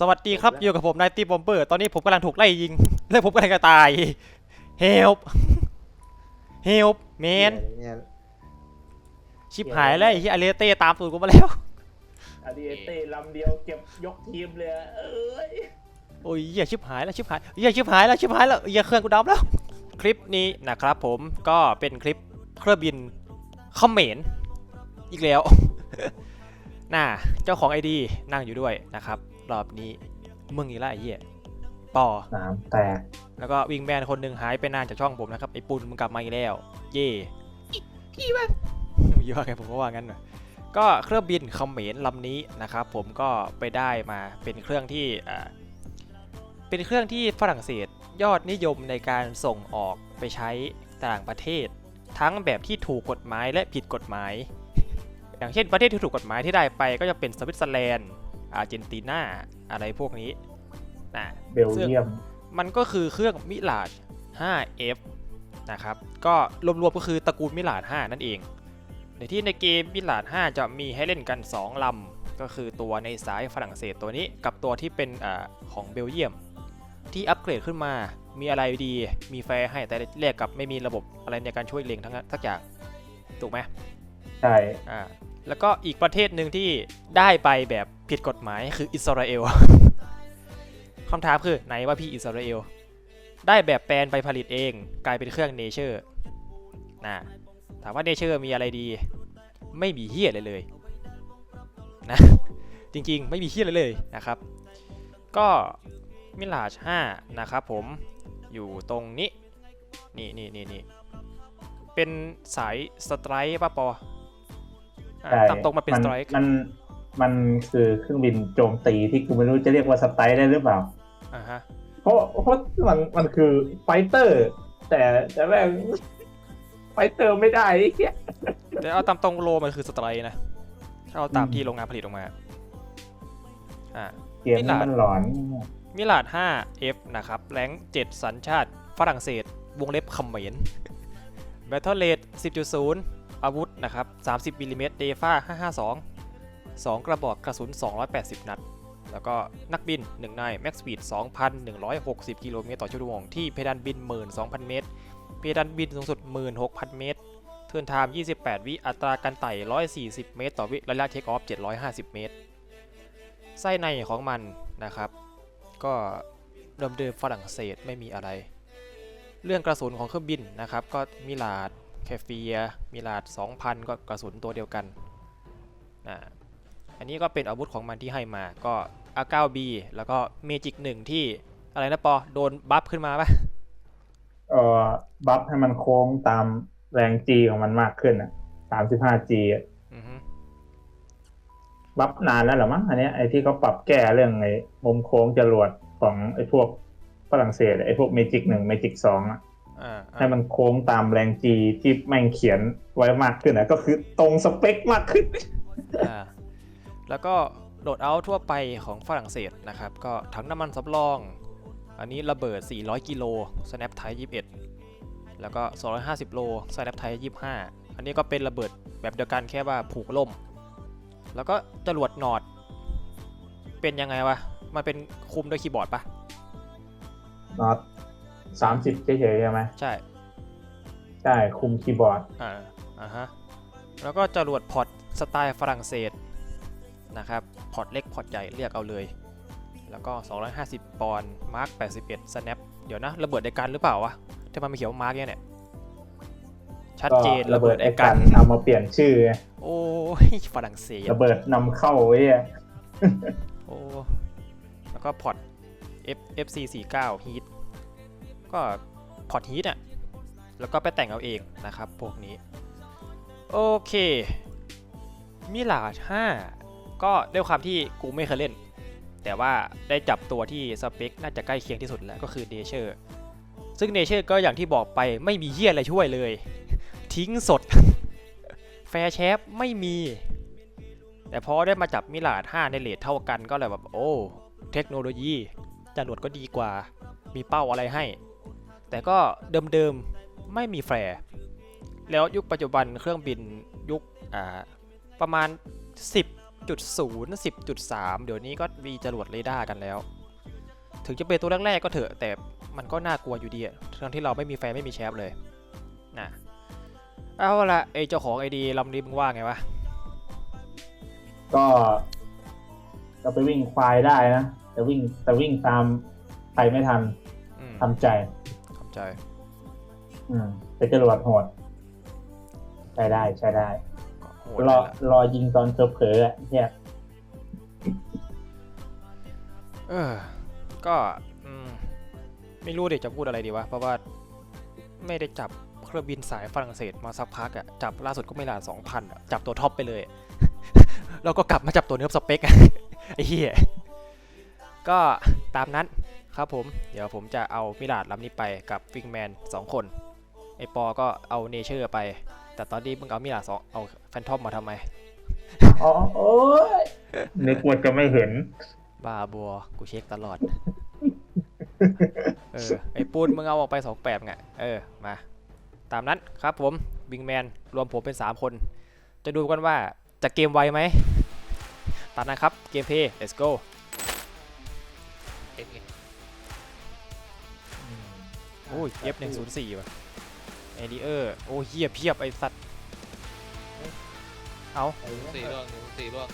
สวัสดีครับอยู่กับผมนายตีบอมเบอร์ ตอนนี้ผมกำลังถูกไล่ยิง และผมกำลังจะตาย help help man เนี่ยชิบหายแล้วไอ้ที่อาเลเต้ตามตูดกูมาแล้ว อาริเอเต้ลำเดียวเก็บยกทีมเลยอะเอ้ยโอ้ยเหี้ยชิบหายแล้วชิบหายเหี้ยชิบหายแล้วชิบหายแล้วเหี้ยเครื่องกูดับแล้ว คลิปนี้นะครับผมก็เป็นคลิปเครื่องบินเขมรอีกแล้ว น่าเจ้าของไอดีนั่งอยู่ด้วยนะครับ รอบนี้มึงอีกแล้วไอ้เหี้ยปอสนามแตกแล้วก็วิงแมนคนหนึ่งหายไปนานจากช่องผมนะครับไอ้ปุนมึงกลับมาอีกแล้ว เย่พี่ว่าพี่ว่าไงผมก็ว่างั้นนะก็เครื่องบินเขมรลำนี้นะครับ ผมก็ไปได้มาเป็นเครื่องที่อ่าเป็นเครื่องที่ฝรั่งเศสยอดนิยมในการส่งออกไปใช้ต่างประเทศ ทั้งแบบที่ถูกกฎหมายและผิดกฎหมาย อย่างเช่นประเทศที่ถูกกฎหมายที่ได้ไปก็จะเป็นสวิตเซอร์แลนด์ อาร์เจนตินาอะไรพวกนี้นะเบลเยียม มันก็คือเครื่องมิลาด 5F นะครับ ก็รวมๆก็คือตระกูลมิลาด 5 นั่นเอง ในที่ในเกมมิลาด 5 จะมีให้เล่นกัน 2 ลำ ก็คือตัวในสายฝรั่งเศสตัวนี้กับตัวที่เป็นอาของเบลเยียม ที่อัปเกรดขึ้นมามีอะไรดี มีแฟร์ให้แต่แรกกับไม่มีระบบอะไรในการช่วยเล็งทั้งนั้นสักอย่าง ถูกไหม ใช่ อ่า แล้วก็อีกประเทศหนึ่งที่ได้ไปแบบผิดกฎหมายคืออิสราเอลคำถามคือไหนว่าพี่อิสราเอลได้แบบแปลนไปผลิตเอง กลายเป็นเครื่องเนเชอร์นะถามว่าเนเชอร์มีอะไรดี ไม่มีเฮียอะไรเลยนะจริงๆ ไม่มีเฮียอะไรเลยนะครับ ก็มิลาช5นะครับผมอยู่ตรงนี้ นี่นี่นี่นี่เป็นสายสไตร์ป่ะปอ อะใช่ตามตรงมาเป็นสไตร์มันมันคือเครื่องบินโจมตีที่กูไม่รู้จะเรียกว่าสไตล์ได้หรือเปล่าอ่าฮะเพราะเพราะมันมันคือไฟเตอร์ แต่แต่แม่งไฟเตอร์ไม่ได้ไอ้เหี้ยแต่เอาตามตรงโลมันคือสไตร์นะถ้าเอาตามอืมที่โรงงานผลิตออกมาอ่าเกมนี้มันหลอนมิลาด 5F นะครับ แรง7 สัญชาติ ฝรั่งเศส วงเล็บเขมร Battle Rate 10.0 อาวุธนะครับ 30มิลลิเมตรเดฟ้า552 2 กระบอกกระสุน 280 นัด แล้วก็นักบิน 1 นาย Max Speed 2,160 กิโลเมตรต่อชั่วโมงที่เพดานบิน 12,000 เมตร เพดานบินสูงสุด 16,000 เมตร เทิร์นไทม์ 28 วิอัตราการไต่ 140 เมตร ต่อวิระยะเทคออฟ 750 เมตร ไส้ในของมันนะครับ ก็เดิมเดิมๆฝรั่งเศสไม่มีอะไร เรื่องกระสุนของเครื่องบินนะครับก็มิลาด แคฟเฟียมิลาด2,000 ก็กระสุนตัวเดียวกันนะอันนี้ก็เป็นอาวุธของมันที่ให้มาก็ R9B แล้วก็เมจิกหนึ่งที่อะไรนะปอ โดนบัฟขึ้นมาปะเอ่อบัฟให้มันโค้งตามแรงจีของมันมากขึ้นอะสามสิบห้าจีอือฮึบัฟนานแล้วเหรอมั้งอันเนี้ยไอที่เขาปรับแก้เรื่องไอ้มุมโค้งจรวดของไอพวกฝรั่งเศสไอพวกเมจิกหนึ่งเมจิกสองอะอ่า ให้มันโค้งตามแรงจีที่แม่งเขียนไว้มากขึ้นนะก็คือตรงสเปคมากขึ้นอ่าแล้วก็โหลดเอาท์ทั่วไปของฝรั่งเศสนะครับ ก็ถังน้ำมันสำรอง อันนี้ระเบิด 400 กิโล snap type 21 แล้วก็ 250 โล snap type 25 อันนี้ก็เป็นระเบิดแบบเดียวกันแค่ว่าผูกล่ม แล้วก็จรวดหนอด เป็นยังไงวะ มันเป็นคุมด้วยคีย์บอร์ดปะน็อต สามสิบเฉยๆใช่ไหมใช่ ใช่ คุมคีย์บอร์ด อ่า อ่าฮะ แล้วก็จรวดพอร์ตสไตล์ฝรั่งเศสนะครับ พอร์ตเล็กพอร์ตใหญ่เรียกเอาเลย แล้วก็ 250 ปอนด์มาร์ค81 snap เดี๋ยวนะ ระเบิดไอกันหรือเปล่าวะทำไมมันเขียนว่ามาร์กเนี่ยชัดก็เจนระเบิดไอไอ้กักันนเอามาเปลี่ยนชื่อไงโอ้ยฝรั่งเศสระเบิดนำเข้าไว้อะโอ้แล้วก็พอร์ต F FC 49 Heat ก็พอร์ต Heat อะแล้วก็ไปแต่งเอาเองนะครับพวกนี้ โอเคมิลาด5ก็ด้วยความที่กูไม่เคยเล่น แต่ว่าได้จับตัวที่สเปคน่าจะใกล้เคียงที่สุดแล้วก็คือเนเชอร์ซึ่งเนเชอร์ก็อย่างที่บอกไปไม่มีเฮียอะไรช่วยเลย ทิ้งสด แฟร์แชฟไม่มี แต่พอได้มาจับมิลาด5ในเลทเท่ากันก็เลยแบบโอ้ เทคโนโลยีจรวดก็ดีกว่า มีเป้าอะไรให้ แต่ก็เดิมๆไม่มีแฟร์แล้วยุคปัจจุบันเครื่องบินยุคอ่าประมาณ10 10.0 10.3 เดี๋ยวนี้ก็มีจรวดเรดาร์กันแล้ว ถึงจะเป็นตัวแรกๆก็เถอะแต่มันก็น่ากลัวอยู่ดีอะทั้งที่เราไม่มีแฟนไม่มีแชปเลยนะเอาละไอเจ้าของไอดีลำนี้มึงว่าไงวะ ก็เราไปวิ่งควายได้นะ แต่วิ่งแต่วิ่งตามใครไม่ทันอืมทำใจทำ ใจอืมแต่จรวดโหดใช้ได้ใช้ได้ โหดรเลอยล่ะรอยิงตอนเผลอๆอะเนี่ยเออ ก็อืมไม่รู้เดี๋ยวจะพูดอะไรดีวะ เพราะว่าไม่ได้จับเครื่องบินสายฝรั่งเศสมาสักพักอะจับล่าสุดก็ไม่ลาสองพันอะจับตัวท็อปไปเลย แล้วก็กลับมาจับตัวเนื้อสเปคอะไอ้เหี้ย ก็ตามนั้น ครับผม เดี๋ยวผมจะเอามิลาดลำนี้ไปกับฟิงแมนสองคน ไอปอก็เอาเนเชอร์ไป แต่ตอนนี้มึงเอามิลาดสองเอาแฟนทอมมาทำไม อ๋อโอ้ยนึกว่าจะไม่เห็น บ้าบัว กูเช็คตลอด เออ ไอ้ปูนมึงเอาออกไปสองแปดไง เออ มา ตามนั้นครับผมบิงแมนรวมผมเป็น 3 คน จะดูกันว่าจะเกมไวไหมตามนั้นครับ เกมเพย์ let's go โอ้ยเอฟหนึ่งศูนย์สี่ว่ะเอดีเออร์โอ้เฮียเพียบไอ้สัตว์เอาสี่ร่วงหนึ่งสี่ร่วง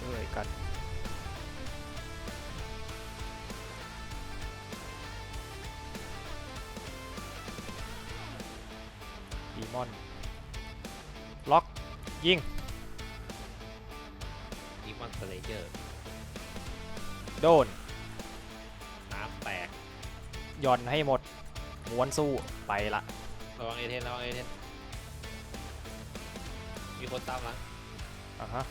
เอ้ยกันดีมอน ล็อก ยิงดี มอนสเลเยอร์โดน น้ำแตกย่อนให้หมดม้วนสู้ไปละระวังเอเทนระวังเอเทนมีคนตามหลัง อะฮะ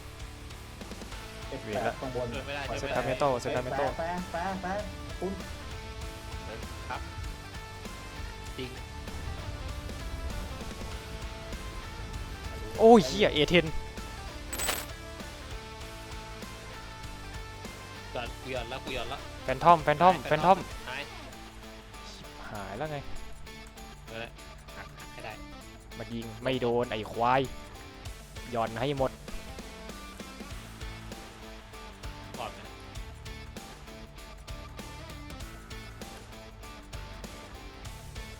เอฟแปดข้างบนเดินไม่ได้เซเดินตาไม่เมได้โตเซตาเมโตแปะแปะแปะคุณครับจริงโอ้ยเฮียเอเทน ก่อนกูหย่อนแล้วกูหย่อนแล้วแฟนทอมแฟนทอมแฟนทอมหายหายแล้วไงเออหักหักให้ได้มายิงไม่โดนไอ้ควายย่อนให้หมดปลอดไหม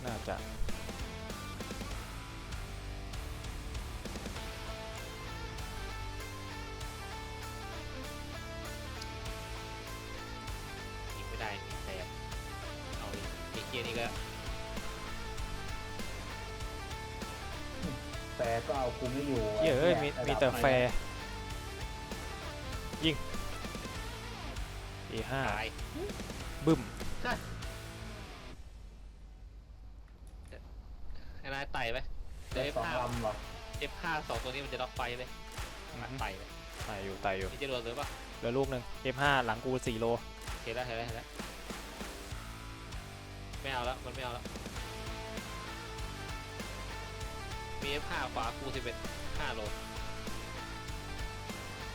น่าจะ คุมไม่อยู่เหี้ยเอ้ยมีมีแต่แฟร์ยิง A5 ตายบึ้มไอ้นายไต่ไปเดี๋เดี๋ยยววสอง F5 ลำเหรอ F5 สองตัวนี้มันจะล็อกไฟเลยมันไต่ไปไต่อยู่ไต่อยู่นี่จะโดนหรือเปล่าเหลือลูกหนึ่ง F5 หลังกู4โล เห็นแล้วเห็นแล้วเห็นแล้วไม่เอาแล้วมันไม่เอาแล้ว มี F5 ขวากู11 5โล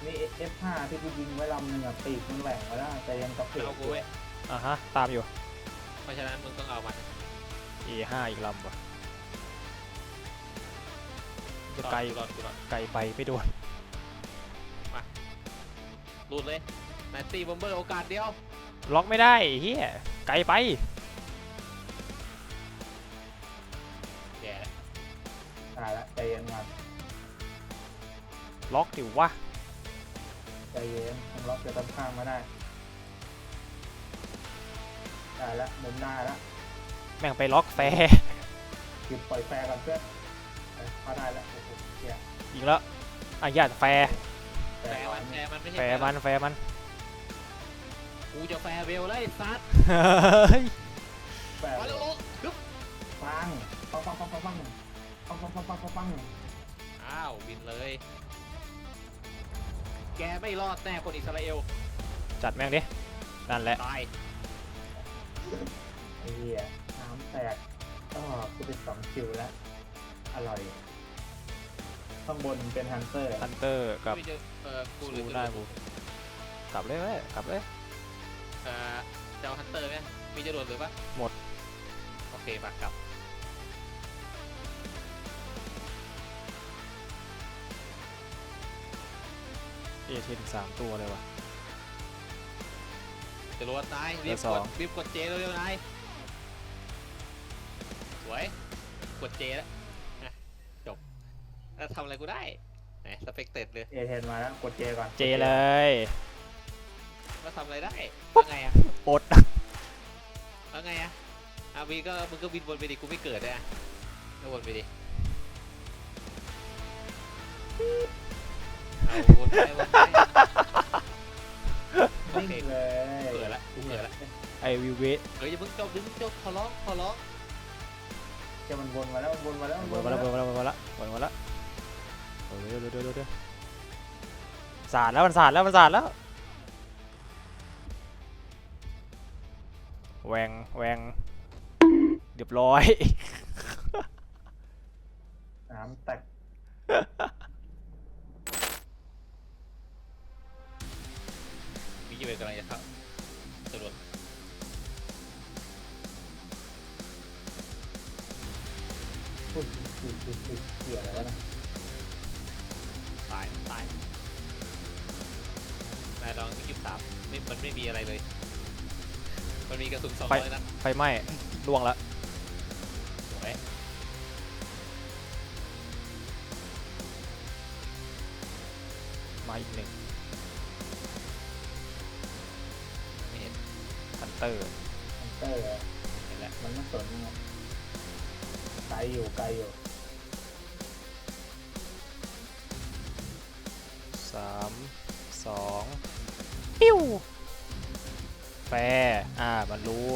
มีเอฟห้าที่กูยิงไว้ลำหนึ่งอะปีกมันแหว่งมาแล้วแต่ยังกระเพมันกเอากูเว้ยอะฮะ ตามอยู่ เพราะฉะนั้นมึงต้องเอามัน A5 อีกลำว่ะจะไกลรอดกูรอดไกลไปไม่โดนรูดเลยนายตีบอมเบอร์โอกาสเดียว ล็อกไม่ได้ไอ้เฮียไกลไป ล็อกดิวะใจเย็นต้องล็อกจะตำข้างมาได้ได้ละมุมหน้าละแม่งไปล็อกแฟร์หยุดปล่อยแฟร์กันเพื่อนเออเข้าได้แล้วโอ้โหเชี่ยยิงแล้วอะญาติแฟร์แฟแฟร์ร์ร้อมันนแฟร์มันไม่ใช่แฟร์มันแฟร์มันกูจะแฟร์เวลแล้วไอ้ซัดเฮ้ยแฟร์มาแล้วโอ้ฮึบปังปังปังปังปังปังปังปังปังปังปังปังอ้าวบินเลย แกไม่รอดแน่คนอิสราเอลจัดแม่งดินั่นแหละตายไอ้เหี้ยน้ำแตกก็กูเป็นสองคิวแล้ว อร่อย ข้างบนเป็นฮันเตอร์ ฮันเตอร์กับไม่เจอเออกูหรือกูได้กูกลับเลยเว้ยกลับเลย เออเจ้าฮันเตอร์ไหมมีจรวดหรือปะหมด โอเคเคมากลับ เอเทนสามตัวเลยว่ะ จะรวดนายเหลืรีอบสกอดง รีบกดเจเร็วๆนายสวยกดเจแล้วอะจบแล้วทำอะไรกูได้ไหนสเปกเต็ดเลยเอเทนมาแล้วกดเจก่อนเจเลย แล้วทำอะไรได้ว่าไงอะอด ว่าไงอะอาวีก็มึงก็บินวนไปดิกูไม่เกิดเลยอะก็วนไปดิเอาวนไปวนไป วิวเวทเฮ้ยอย่าเพิ่งจบอย่าเพิ่งจบขอร้องขอร้องเจะมันวนมาแล้วมันวนมาแล้ววนมาแล้ววนมาแล้ววนมาแล้ววนมาแล้วเออเดี๋ยวเดี๋ยวเดี๋ยวเดี๋ยวสาดแล้วมันสาดแล้วมันสาดแล้วแหวงแหวงเรียบร้อย น้ำแตกมีกี่เวรกำลังจะเข้าตำรวจ ยอุ้ยอุ้ยอุ้ยเหี้ยอะไรวะเนี่ยตายตายนายลองที่ยี่สิบสามไม่มันไม่มีอะไรเลย มันมีกระสุนสองไปร้อยนัดไฟไหม้ล่วงละสวยมาอีกหนึ่งไม่เห็นฮันเตอร์ฮันเตอร์อะเห็นแล้วมันไม่สนไงไกลอยู่ไกลอยู่ สามสองปิ้วแฟร์อ่า มันรู้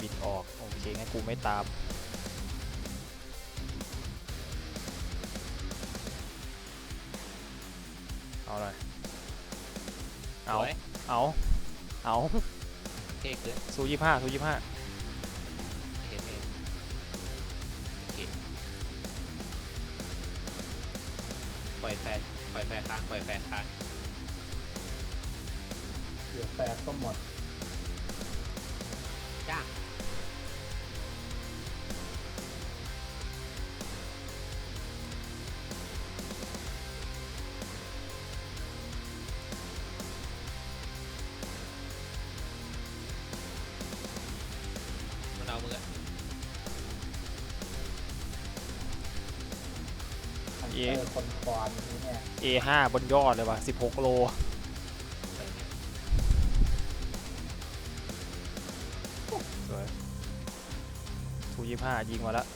บินออก โอเค งั้นกูไม่ตาม เอาเลยสเอาวยเอา เอาเท่เกินซูยี่ห้าซูยี่ห้า ล่อยแฟนค้างปล่อยแฟนค้างเดี๋ยวแตกก็หมดจ้ามันเอามึงอะฮันเตอร์คนควานนี่เนี่ย A5 บนยอดเลยว่ะ 16 โลไปเนี่ยสวยทูยี่ห้ายิงมาแล้ว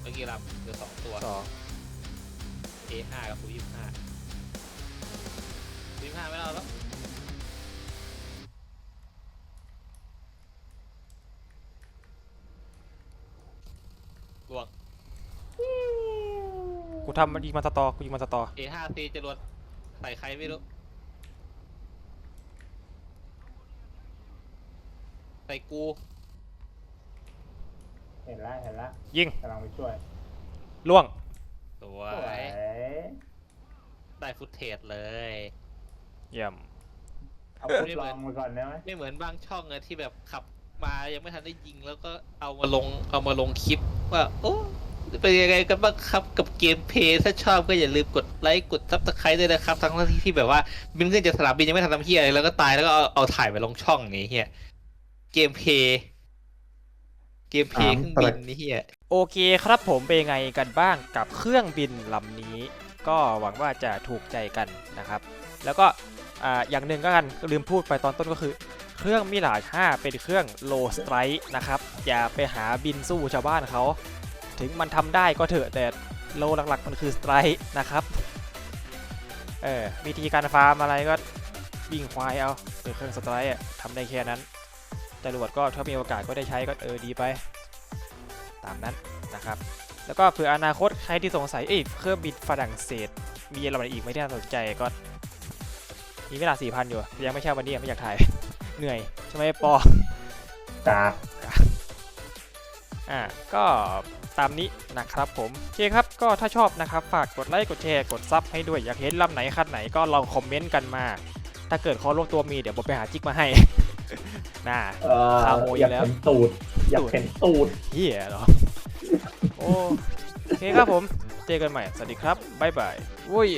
เมื่อกี้รับเหลือสองตัว สอง A5 กับฟูยี่ห้าฟูยี่ห้าไม่เอาแล้ว กูทำมันยิงมาสตอกูยิงมาสตอ A5C จรวดใส่ใครไม่รู้ ใส่กู เห็นแล้วเห็นแล้วยิงกำลังไปช่วยล่วง สวสวย ยได้ฟุตเทจเลย เยี่ยม เอาทดลองไปก่อนได้ไหมไม่เหมือนบางช่องอะที่แบบขับมายังไม่ทันได้ยิงแล้วก็เอามาลงเอามาลงคลิปว่า โอ้ เป็นยังไงกันบ้างครับกับเกมเพลย์ถ้าชอบก็อย่าลืมกดไลค์กดซับสไครต์ด้วยนะครับ ทั้งที่ที่แบบว่าบินขึ้นจากสนามบินยังไม่ทันทำเฮียอะไรแล้วก็ตายแล้วก็เอาเอาถ่ายไปลงช่องนี้เฮียเกมเพลย์เกมเพลย์เครื่องบินนี่เฮียโอเคครับผมเป็นยังไงกันบ้างกับเครื่องบินลำนี้ ก็หวังว่าจะถูกใจกันนะครับ แล้วก็อ่าอย่างหนึ่งก็กันลืมพูดไปตอนต้นก็คือเครื่องมิลาด5เป็นเครื่อง low strike นะครับ อย่าไปหาบินสู้ชาวบ้านเขา ถึงมันทำได้ก็เถอะแต่โลหลักๆมันคือ strike นะครับ เออวิธีการฟาร์มอะไรก็วิ่งควายเอาหรือเครื่อง strike อะทำได้แค่นั้นจรวดก็ถ้ามีโอกาสก็ได้ใช้ก็เออดีไป ตามนั้นนะครับ แล้วก็เผื่ออนาคตใครที่สงสัยเอ้ยเครื่องบินฝรั่งเศส มีอะไรอีกไม่ที่น่าสนใจก็มีเวลาสี่พันอยู่ ยังไม่ใช่วันนี้ไม่อยากถ่าย เหนื่อย ใช่ไหมปอกา อ่าก็ตามนี้นะครับผมโอเคครับก็ถ้าชอบนะครับฝากกดไลค์กดแชร์กดซับให้ด้วยอยากเห็นลำไหนคันไหนก็ลองคอมเมนต์กันมา ถ้าเกิดคอลงตัวมีเดี๋ยวผมไปหาจิกมาให้น่าเออขโมยอยากแล้วเห็นตูดอยากเห็นตูดเฮียเหรอโอเคครับผม เจอกันใหม่ สวัสดีครับ บ๊ายบายโว้ย